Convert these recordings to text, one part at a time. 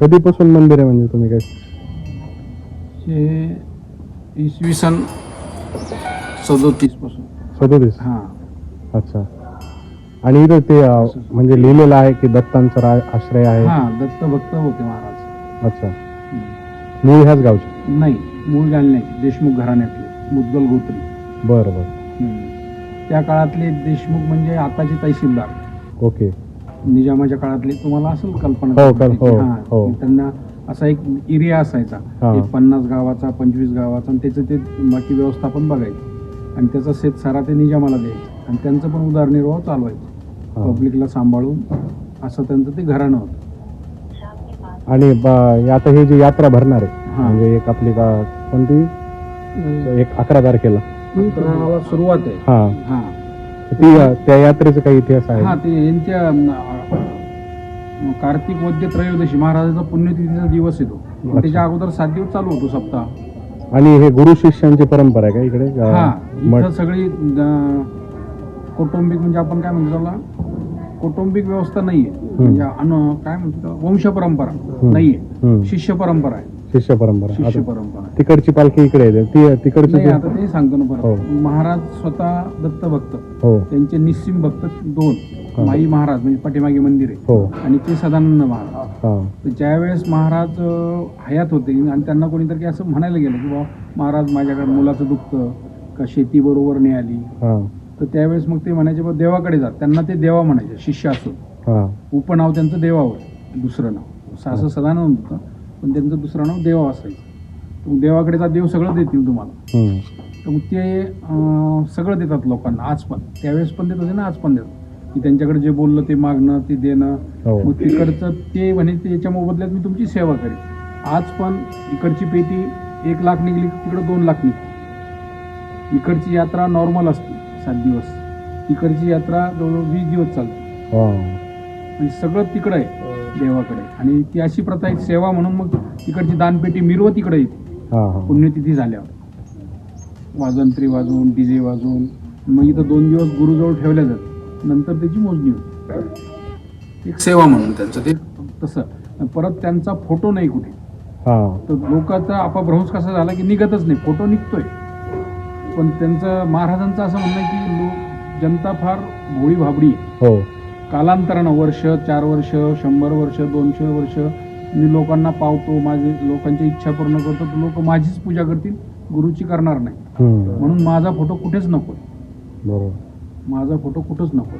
कधीपासून मंदिर आहे म्हणजे तुम्ही काय? हे इसवी सन सदोतीसपासून सदोतीस? हा. अच्छा. आणि इथं ते अं, म्हणजे लिहिलेलं आहे की दत्तांचा रा- आश्रय आहे. हा दत्त भक्त होते महाराज. अच्छा. मूळ ह्याच गावचे? नाही मूळ जालन्याचे देशमुख घराण्यातले मुद्गल गोत्री. बरं बरं. हम्म. त्या काळातले देशमुख म्हणजे आताचे तहसीलदार. ओके. निजामाच्या काळातले तुम्हाला असेल कल्पना हो, कल- हो, हा, हो. त्यांना असा एक एरिया असायचा. हा. एक पन्नास गावाचा पंचवीस गावाचा आणि त्याचं ते बाकी व्यवस्थापन बघायचं. आणि त्याचा शेत सारा ते निजामाला द्यायचं. आणि त्यांचं पण उदरनिर्वाह चालवायचं. पब्लिकला सांभाळून असं त्यांचं ते घराणं होतं. आणि ब- आता हे जी यात्रा भरणार आहे हा. म्हणजे एक आपली का कोणती? एक अकरा तारखेला. अकराला सुरुवात आहे. हा. हा. ती त्या यात्रेचा काही इतिहास हा आहे ते यांच्या अं, कार्तिक वद्य त्रयोदशी महाराजाचा पुण्यतिथीचा दिवस येतो. त्याच्या अगोदर सात दिवस चालू होतो सप्ताह. आणि हे गुरु शिष्यांची परंपरा आहे का इकडे? हा मठ? इथं सगळी अं, कौटुंबिक म्हणजे आपण काय म्हणतो त्याला? कौटुंबिक व्यवस्था नाहीये. म्हणजे अनु काय म्हणतो त्याला? वंश परंपरा नाहीये. हम्म. शिष्य परंपरा आहे. शिष्य परंपरा. शिष्य आता परंपरा. आहे तिकडची पालखी इकडे येते. ती तिकडची नाही जी- आता ते सांगतो ना हो. परत महाराज स्वतः दत्तभक्त हो. त्यांचे निस्सिम भक्त दोन. माई महाराज म्हणजे पाठीमागे मंदिर आहे. हो. आणि ते सदानंद महाराज. हा. तर ज्यावेळेस महाराज अं, हयात होते आणि त्यांना कोणीतरी असं म्हणायला गेलं की बाबा महाराज माझ्याकडे मुलाचं दुखतं का शेती बरोबर नाही आली? हा. तर त्यावेळेस मग ते म्हणायचे बा देवाकडे जात त्यांना ते देवा म्हणायचे शिष्य असून हा. उपनाव त्यांचं देवावर दुसरं नाव. सासं सदानंद होतं. पण त्यांचं दुसरं नाव देवा असायचं. मग देवाकडे जा देव सगळं देतील तुम्हाला. तर मग ते अं, सगळं देतात लोकांना आज पण. त्यावेळेस पण देत होते ना आज पण देतात की त्यांच्याकडे जे बोललं ते मागणं ते देणं. हो. मग तिकडचं ते म्हणे ते याच्या मोबदल्यात मी तुमची सेवा करेन. आज पण इकडची पेटी एक लाख निघली तिकडं दोन लाख निघते इकडची यात्रा नॉर्मल असते सात दिवस. तिकडची यात्रा जवळजवळ वीस दिवस चालते. हा. म्हणजे सगळं तिकडं आहे. देवाकडे. आणि ती अशी प्रथा एक सेवा म्हणून मग तिकडची दानपेटी मिरवत तिकडे येते. हा हा. पुण्यतिथी झाल्यावर. वाजंत्री वाजवून डीजे वाजवून मग इथं दोन दिवस गुरुजवळ ठेवल्या जातात. नंतर त्याची मोजणी होते. एक सेवा म्हणून त्यांचं ते तसं. परत त्यांचा फोटो नाही कुठे. हा. तर लोकांचा अपभ्रंश कसा झाला की निघतच नाही. फोटो निघतोय. पण त्यांचं महाराजांचं असं म्हणणं आहे की लोक जनता फार भोळी भाबडी आहे. हो. कालांतरानं वर्ष चार वर्ष शंभर वर्ष दोनशे वर्ष मी लोकांना पावतो माझे लोकांची इच्छा पूर्ण करतो लोक माझीच पूजा करतील गुरुची करणार नाही. म्हणून माझा फोटो कुठेच नको माझा फोटो कुठंच नको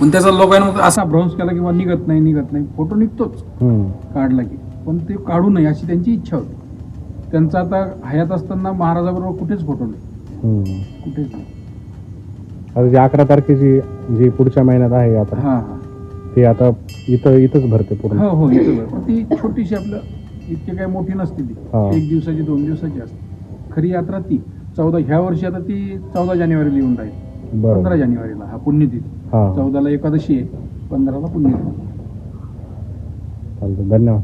पण त्याचा लोकांना असा भ्रंश केला किंवा निघत नाही निघत नाही फोटो निघतोच. काढला की. पण ते काढू नये अशी त्यांची इच्छा होती. त्यांचा आता हयात असताना महाराजाबरोबर कुठेच फोटो नाही. कुठेच नाही. आता जी अकरा तारखेची जी पुढच्या महिन्यात आहे यात्रा हा हा. ती आता इथं इथंच भरते पूर्ण. हो हो इथं बरं. पण ती छोटीशी आपलं इतकी काही मोठी नसते ती. हा. एक दिवसाची दोन दिवसाची असते. खरी यात्रा ती. चौदा ह्या वर्षी आता ती चौदा जानेवारीला येऊन राहील. पंधरा जानेवारीला हा पुण्यतिथी. हा. चौदाला एकादशी आहे पंधराला पुण्यतिथी. चालतं धन्यवाद.